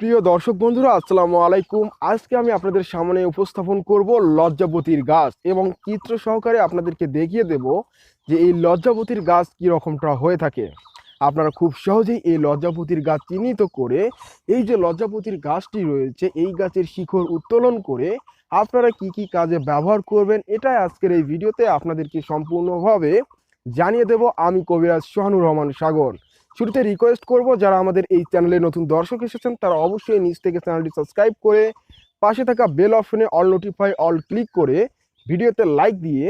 প্রিয় দর্শক বন্ধুরা, আসসালামু আলাইকুম। আজকে আমি আপনাদের সামনে উপস্থাপন করব লজ্জাবতীর গাছ এবং চিত্র সহকারে আপনাদেরকে দেখিয়ে দেব যে এই লজ্জাবতীর গাছ কী রকমটা হয়ে থাকে। আপনারা খুব সহজেই এই লজ্জাপতির গাছ চিহ্নিত করে এই যে লজ্জাপতির গাছটি রয়েছে, এই গাছের শিখর উত্তোলন করে আপনারা কি কি কাজে ব্যবহার করবেন, এটাই আজকের এই ভিডিওতে আপনাদেরকে সম্পূর্ণভাবে জানিয়ে দেব। আমি কবিরাজ সোহানুর রহমান সাগর। শুরুতে রিকোয়েস্ট করব, যারা আমাদের এই চ্যানেলে নতুন দর্শক এসেছেন, তারা অবশ্যই নিচ থেকে চ্যানেলটি সাবস্ক্রাইব করে পাশে থাকা বেল অপশনে অল নোটিফাই অল ক্লিক করে ভিডিওতে লাইক দিয়ে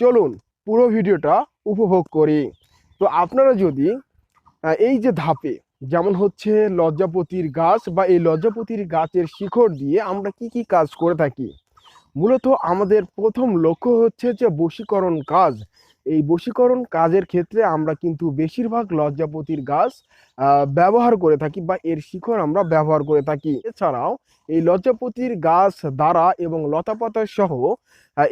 চলুন পুরো ভিডিওটা উপভোগ করি। তো আপনারা যদি এই যে ধাপে, যেমন হচ্ছে লজ্জাপতির গাছ বা এই লজ্জাপতির গাছের শিকড় দিয়ে আমরা কি কি কাজ করে থাকি, মূলত আমাদের প্রথম লক্ষ্য হচ্ছে যে বশীকরণ কাজ। এই বশীকরণ কাজের ক্ষেত্রে আমরা কিন্তু বেশিরভাগ লজ্জাপতির গাছ ব্যবহার করে থাকি বা এর শিখর আমরা ব্যবহার করে থাকি। এছাড়াও এই লজ্জাপতির গাছ দ্বারা এবং লতাপাতা সহ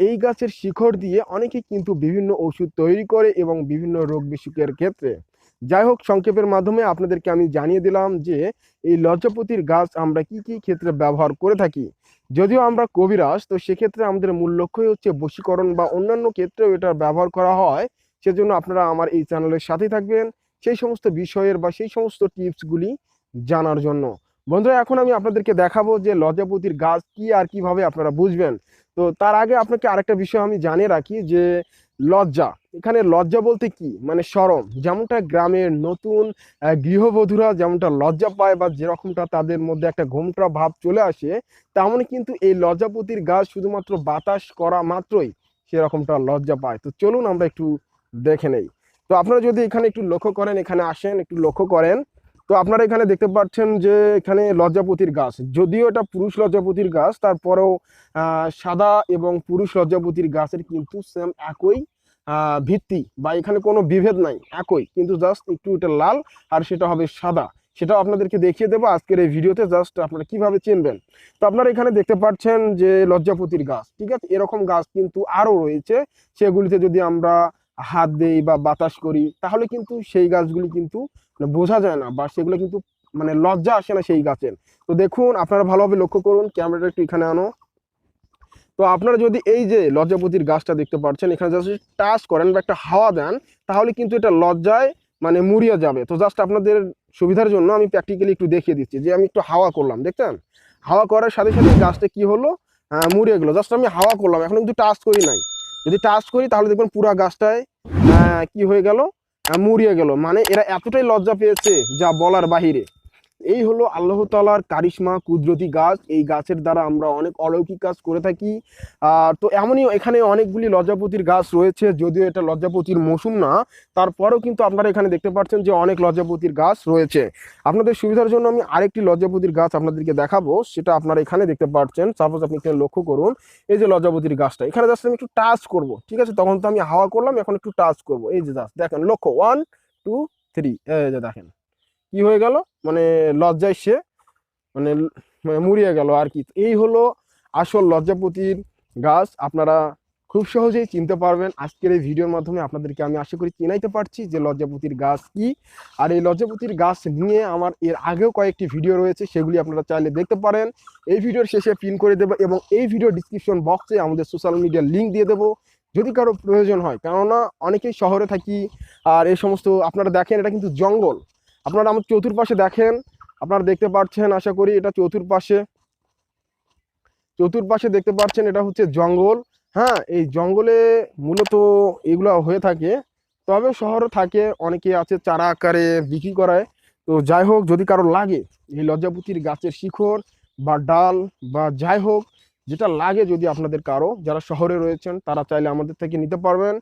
এই গাছের শিখর দিয়ে অনেকে কিন্তু বিভিন্ন ওষুধ তৈরি করে এবং বিভিন্ন রোগ বিসুখের ক্ষেত্রে। যাই হোক সংক্ষেপের মাধ্যমে আপনাদেরকে আমি জানিয়ে দিলাম যে, এই লজ্জাপতির গাছ আমরা কি কি ক্ষেত্রে ব্যবহার করে থাকি। যদিও আমরা কবিরাজ, তো সেক্ষেত্রে আমাদের মূল লক্ষ্যই হচ্ছে বশীকরণ বা অন্যান্য ক্ষেত্রেও এটার ব্যবহার করা হয়। সেজন্য আপনারা আমার এই চ্যানেলের সাথেই থাকবেন সেই সমস্ত বিষয়ের বা সেই সমস্ত টিপসগুলি জানার জন্য। বন্ধুরা, এখন আমি আপনাদেরকে দেখাবো যে লজ্জাপতির গাছ কি আর কীভাবে আপনারা বুঝবেন। তো তার আগে আপনাকে আরেকটা বিষয় আমি জানিয়ে রাখি যে লজ্জা। এখানে লজ্জা বলতে কি? মানে সরম। যেমনটা গ্রামের নতুন গৃহবধূরা যেমনটা লজ্জা পায় বা যেরকমটা তাদের মধ্যে একটা ঘোমটা ভাব চলে আসে, তেমনই কিন্তু এই লজ্জাপতির গাছ শুধুমাত্র বাতাস করা মাত্রই সেরকমটা লজ্জা পায়। তো চলুন আমরা একটু দেখে নেই। তো আপনারা যদি এখানে একটু লক্ষ্য করেন, এখানে আসেন, একটু লক্ষ্য করেন। তো আপনারা এখানে দেখতে পাচ্ছেন যে এখানে লজ্জাপতির গাছ। যদিও এটা পুরুষ লজ্জাপতির গাছ, তারপরেও সাদা এবং পুরুষ লজ্জাপতির গাছের কিন্তু সেম একই ভিত্তি বা এখানে কোনো বিভেদ নাই, একই। কিন্তু জাস্ট একটু এটা লাল আর সেটা হবে সাদা। সেটাও আপনাদেরকে দেখিয়ে দেবো আজকের এই ভিডিওতে জাস্ট আপনারা কীভাবে চিনবেন। তো আপনারা এখানে দেখতে পাচ্ছেন যে লজ্জাপতির গাছ, ঠিক আছে? এরকম গাছ কিন্তু আরও রয়েছে। সেগুলিতে যদি আমরা হাত দেই বা বাতাস করি, তাহলে কিন্তু সেই গাছগুলি কিন্তু মানে বোঝা যায় না বা সেগুলো কিন্তু মানে লজ্জা আসে না সেই গাছের। তো দেখুন, আপনারা ভালোভাবে লক্ষ্য করুন, ক্যামেরাটা একটু এখানে আনো। তো আপনারা যদি এই যে লজ্জাপতির গাছটা দেখতে পাচ্ছেন, এখানে জাস্ট টাচ করেন বা একটা হাওয়া দেন, তাহলে কিন্তু এটা লজ্জায় মানে মুড়িয়ে যাবে। তো জাস্ট আপনাদের সুবিধার জন্য আমি প্র্যাকটিক্যালি একটু দেখিয়ে দিচ্ছি যে আমি একটু হাওয়া করলাম, দেখছেন? হাওয়া করার সাথে সাথে গাছটা কি হলো? মুড়িয়ে গেলো। জাস্ট আমি হাওয়া করলাম, এখন কিন্তু টাচ করি নাই। যদি টাচ করি, তাহলে দেখবেন পুরা গাছটায় কি হয়ে গেল? মুড়িয়ে গেল। মানে এরা এতটাই লজ্জা পেয়েছে যা বলার বাহিরে। এই হলো আল্লাহ তালার কারিশমা, কুদরতি গাছ। এই গাছের দ্বারা আমরা অনেক অলৌকিক কাজ করে থাকি। আর তো এমনই এখানে অনেকগুলি লজ্জাপতির গাছ রয়েছে, যদিও এটা লজ্জাপতির মৌসুম না। তারপরেও কিন্তু আপনারা এখানে দেখতে পাচ্ছেন যে অনেক লজ্জাপতির গাছ রয়েছে। আপনাদের সুবিধার জন্য আমি আরেকটি লজ্জাপতির গাছ আপনাদেরকে দেখাবো, সেটা আপনারা এখানে দেখতে পাচ্ছেন। সাপোজ আপনি এখানে লক্ষ্য করুন, এই যে লজ্জাপতির গাছটা। এখানে জাস্ট আমি একটু টাচ করব, ঠিক আছে? তখন তো আমি হাওয়া করলাম, এখন একটু টাচ করব। এই যে জাস্ট দেখেন, লক্ষ্য ওয়ান টু থ্রি এই যে দেখেন। কি হয়ে গেল? মানে লজ্জায় সে মানে মানে গেল আর কি। এই হলো আসল লজ্জাপতির গাছ। আপনারা খুব সহজেই চিনতে পারবেন আজকের এই ভিডিওর মাধ্যমে আপনাদেরকে আমি আশা করি চিনাইতে পারছি যে লজ্জাপতির গাছ কি। আর এই লজ্জাপতির গাছ নিয়ে আমার এর আগেও কয়েকটি ভিডিও রয়েছে, সেগুলি আপনারা চাইলে দেখতে পারেন। এই ভিডিওর শেষে পিন করে দেবো এবং এই ভিডিও ডিসক্রিপশন বক্সে আমাদের সোশ্যাল মিডিয়ার লিঙ্ক দিয়ে দেবো, যদি কারও প্রয়োজন হয়। কেননা অনেকেই শহরে থাকি আর এই সমস্ত আপনারা দেখেন এটা কিন্তু জঙ্গল। আপনারা আমার চতুর্পাশে দেখেন, আপনারা দেখতে পাচ্ছেন, আশা করি এটা চতুর্পাশে। চতুর্পাশে দেখতে পাচ্ছেন এটা হচ্ছে জঙ্গল। হ্যাঁ এই জঙ্গলে মূলত এগুলো হয়ে থাকে। তবে শহরে থাকে, অনেকে আছে চারা আকারে বিক্রি করায়। তো যাই হোক, যদি কারও লাগে এই লজ্জাপতির গাছের শিখর বা ডাল বা যাই হোক, যেটা লাগে যদি আপনাদের কারও, যারা শহরে রয়েছেন, তারা চাইলে আমাদের থেকে নিতে পারবেন।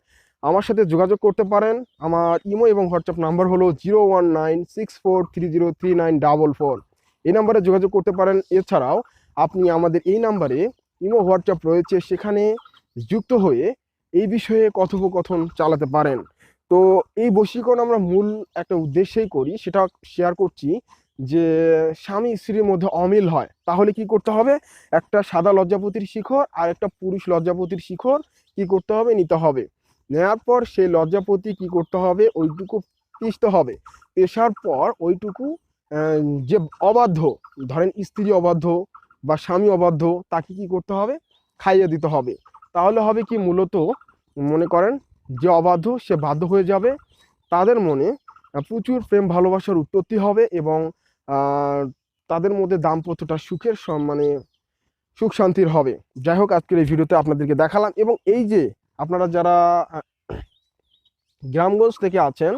আমার সাথে যোগাযোগ করতে পারেন। আমার ইমো এবং হোয়াটসঅ্যাপ নাম্বার হলো zero one nine six four three zero three nine double four. এই নাম্বারে যোগাযোগ করতে পারেন। এছাড়াও আপনি আমাদের এই নাম্বারে ইমো, হোয়াটসঅ্যাপ রয়েছে। সেখানে যুক্ত হয়ে এই বিষয়ে কথোপকথন চালাতে পারেন। তো এই বশীকরণ আমরা মূল একটা উদ্দেশ্যেই করি। সেটা শেয়ার করছি যে স্বামী স্ত্রীর মধ্যে অমিল হয়, তাহলে কি করতে হবে? একটা সাদা লজ্জাপতির শিখর আর একটা পুরুষ লজ্জাপতির শিখর কি করতে হবে? নিতে হবে। নেওয়ার পর সেই লজ্জাপতি কি করতে হবে? ওইটুকু পিষতে হবে। পেশার পর ওইটুকু যে অবাধ্য, ধরেন স্ত্রী অবাধ্য বা স্বামী অবাধ্য, তাকে কি করতে হবে? খাইয়ে দিতে হবে। তাহলে হবে কি মূলত, মনে করেন যে অবাধ্য, সে বাধ্য হয়ে যাবে। তাদের মনে প্রচুর প্রেম ভালোবাসার উৎপত্তি হবে এবং তাদের মধ্যে দাম্পত্যটা সুখের মানে সুখ শান্তির হবে। যাই হোক, আজকের এই ভিডিওতে আপনাদেরকে দেখালাম এবং এই যে আপনারা যারা, গ্রামগঞ্জ থেকে আছেন,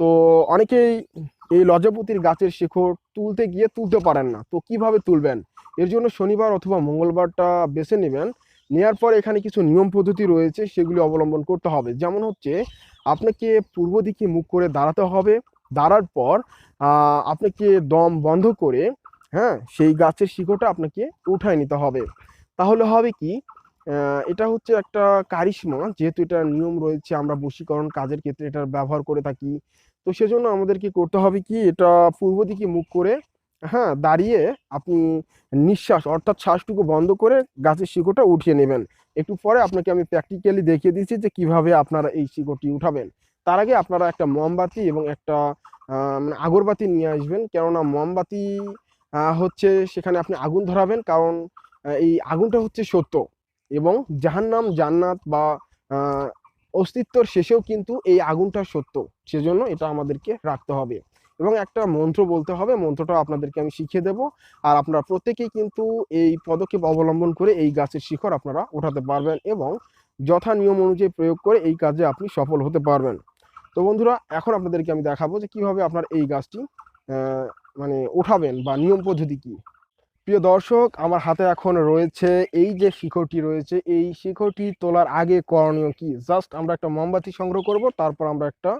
তো অনেকেই এই লজ্জাপতির গাছের শিকড় তুলতে গিয়ে তুলতে পারেন না। তো কীভাবে তুলবেন? এর জন্য শনিবার অথবা মঙ্গলবারটা বেছে নেবেন। নেওয়ার পর এখানে কিছু নিয়ম পদ্ধতি রয়েছে, সেগুলি অবলম্বন করতে হবে। যেমন হচ্ছে, আপনাকে পূর্ব দিকে মুখ করে দাঁড়াতে হবে। দাঁড়ার পর আপনাকে দম বন্ধ করে হ্যাঁ সেই গাছের শিকড়টা আপনাকে উঠায় নিতে হবে। তাহলে হবে কি এটা হচ্ছে একটা কারিশমা। যেহেতু এটা নিয়ম রয়েছে, আমরা বশীকরণ কাজের ক্ষেত্রে এটার ব্যবহার করে থাকি। তো সেজন্য আমাদের কি করতে হবে কি, এটা পূর্ব দিকে মুখ করে হ্যাঁ দাঁড়িয়ে আপনি নিঃশ্বাস, অর্থাৎ শ্বাসটুকু বন্ধ করে গাছের শিকড়টা উঠিয়ে নেবেন। একটু পরে আপনাকে আমি প্র্যাকটিক্যালি দেখিয়ে দিচ্ছি যে কীভাবে আপনারা এই শিকড়টি উঠাবেন। তার আগে আপনারা একটা মোমবাতি এবং একটা মানে আগরবাতি নিয়ে আসবেন। কেননা মোমবাতি হচ্ছে সেখানে আপনি আগুন ধরাবেন। কারণ এই আগুনটা হচ্ছে সত্য। এবং জাহান্নাম, জান্নাত বা অস্তিত্বর শেষেও কিন্তু এই আগুনটা সত্য। সেজন্য এটা আমাদেরকে রাখতে হবে। এবং একটা মন্ত্র বলতে হবে, মন্ত্রটা আপনাদেরকে আমি শিখিয়ে দেব। আর আপনারা প্রত্যেকেই কিন্তু এই পদক্ষেপ অবলম্বন করে এই গাছের শিখর আপনারা ওঠাতে পারবেন এবং যথা নিয়ম অনুযায়ী প্রয়োগ করে এই কাজে আপনি সফল হতে পারবেন। তো বন্ধুরা, এখন আপনাদেরকে আমি দেখাবো যে কীভাবে আপনার এই গাছটি মানে ওঠাবেন বা নিয়ম পদ্ধতি কি। প্রিয় দর্শক, আমার হাতে এখন রয়েছে এই যে শিখরটি রয়েছে, এই শিখরটি তোলার আগে করণীয় কি? জাস্ট আমরা একটা মোমবাতি সংগ্রহ করব, তারপর আমরা একটা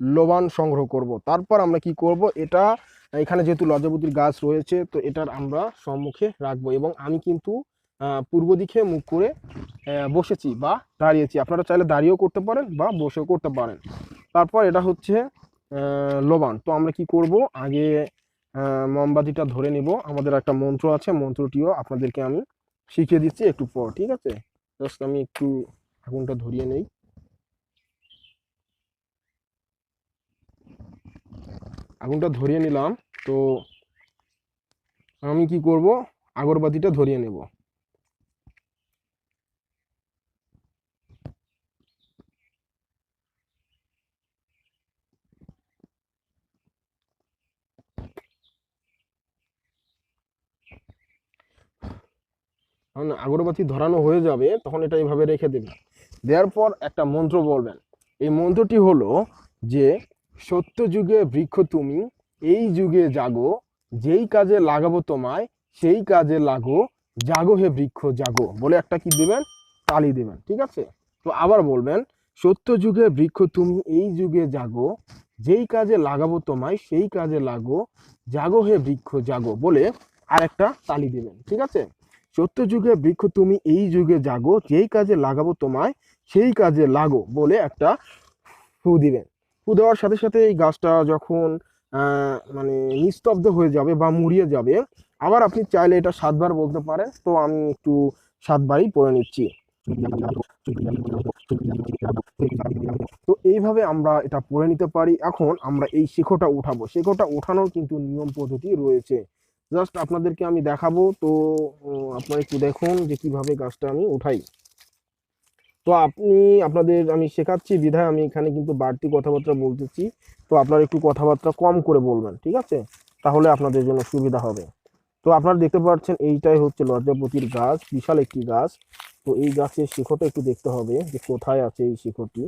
লোবান সংগ্রহ করব। তারপর আমরা কি করব? এটা, এখানে যেহেতু লজ্জাবতীর গাছ রয়েছে, তো এটার আমরা সম্মুখে রাখব এবং আমি কিন্তু পূর্ব দিকে মুখ করে বসেছি বা দাঁড়িয়েছি। আপনারা চাইলে দাঁড়িয়েও করতে পারেন বা বসেও করতে পারেন। তারপর এটা হচ্ছে লোবান। তো আমরা কি করব? আগে মোমবাতিটা ধরে নিব। আমাদের একটা মন্ত্র আছে, মন্ত্রটিও আপনাদেরকে আমি শিখিয়ে দিচ্ছি একটু পর, ঠিক আছে? জাস্ট আমি একটু আগুনটা ধরিয়ে নেই। আগুনটা ধরিয়ে নিলাম, তো আমি কি করব? আগরবাতিটা ধরিয়ে নেব। যখন আগরবাতি ধরানো হয়ে যাবে, তখন এটা এইভাবে রেখে দেবেন দেওয়ার পর একটা মন্ত্র বলবেন। এই মন্ত্রটি হলো যে, সত্য যুগে বৃক্ষ তুমি, এই যুগে জাগো, যেই কাজে লাগাবো তোমায়, সেই কাজে লাগো, জাগো হে বৃক্ষ, জাগো। বলে একটা কি দেবেন? তালি দেবেন, ঠিক আছে? তো আবার বলবেন, সত্য যুগে বৃক্ষ তুমি, এই যুগে জাগো, যেই কাজে লাগাবো তোমায়, সেই কাজে লাগো, জাগো হে বৃক্ষ, জাগো। বলে আর একটা তালি দেবেন, ঠিক আছে? সত্য যুগে বৃক্ষ তুমি এই যুগে জাগো, যেই কাজে লাগাবো তোমায়, সেই কাজে লাগো বলে একটা ফু দিবেন। ফু দেওয়ার সাথে সাথে এই গাছটা যখন মানে নিস্তব্ধ হয়ে যাবে বা মুড়িয়ে যাবে, আবার আপনি চাইলে এটা সাতবার বলতে পারেন, তো আমি একটু সাতবারই পড়ে নিচ্ছি। তো এইভাবে আমরা এটা পড়ে নিতে পারি। এখন আমরা এই শিখরটা উঠাবো। শিখরটা ওঠানোর কিন্তু নিয়ম পদ্ধতি রয়েছে। জাস্ট আপনাদেরকে আমি দেখাবো, তো আপনারা একটু দেখুন যে কীভাবে গাছটা আমি উঠাই। তো আপনি, আপনাদের আমি শেখাচ্ছি, বিধায় আমি এখানে কিন্তু বাড়তি কথাবার্তা বলতেছি। তো আপনারা একটু কথাবার্তা কম করে বলবেন, ঠিক আছে? তাহলে আপনাদের জন্য সুবিধা হবে। তো আপনারা দেখতে পাচ্ছেন, এইটাই হচ্ছে লজ্জাপতির গাছ, বিশাল একটি গাছ। তো এই গাছের শিখরটা একটু দেখতে হবে যে কোথায় আছে এই শিখরটি।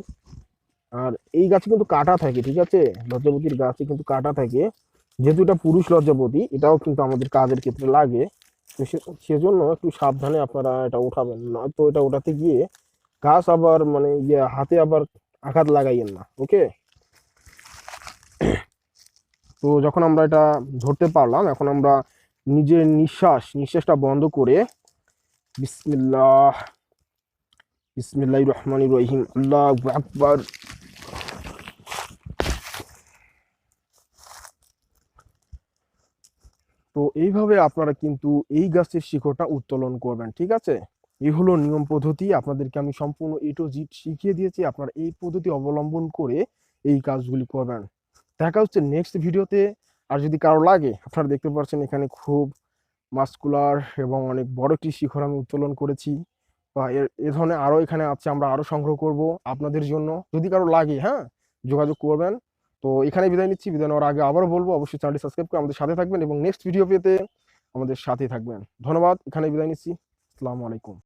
আর এই গাছে কিন্তু কাটা থাকে, ঠিক আছে? লজ্জাপতির গাছে কিন্তু কাটা থাকে। যেহেতু এটা পুরুষ লজ্জাপতি, এটাও কিন্তু আমাদের কাজের ক্ষেত্রে লাগে। তো সেজন্য একটু সাবধানে আপনারা এটা উঠাবেন নয়তো এটা উঠাতে গিয়ে গাছ আবার মানে ইয়ে হাতে আবার আঘাত লাগাইয়েন না, ওকে? তো যখন আমরা এটা ধরতে পারলাম, এখন আমরা নিজের নিঃশ্বাস, নিঃশ্বাসটা বন্ধ করে বিসমিল্লাহ বিসমিল্লাহ রহমান রহিম, আল্লাহ আকবার। তো এইভাবে আপনারা কিন্তু এই গাছের শিকড়টা উত্তোলন করবেন, ঠিক আছে? এই হলো নিয়ম পদ্ধতি, আপনাদেরকে আমি সম্পূর্ণ এ টু জিট শিখিয়ে দিয়েছি, আপনারা এই পদ্ধতি অবলম্বন করে এই কাজগুলি করবেন। দেখা হচ্ছে নেক্সট ভিডিওতে, আর যদি কারও লাগে, আপনারা দেখতে পাচ্ছেন এখানে খুব মাস্কুলার এবং অনেক বড় একটি শিখর আমি উত্তোলন করেছি, বা এর, এ ধরনের আরও এখানে আছে, আমরা আরও সংগ্রহ করব আপনাদের জন্য। যদি কারও লাগে হ্যাঁ যোগাযোগ করবেন। তো এখানে বিদায় নিচ্ছি, বিদায় নেওয়ার আগে আবার বলব, অবশ্যই চ্যানেলটি সাবস্ক্রাইব করে আমাদের সাথে থাকবেন এবং নেক্সট ভিডিও পেতে আমাদের সাথে থাকবেন। ধন্যবাদ এখানে বিদায় নিচ্ছি। আসসালামু আলাইকুম।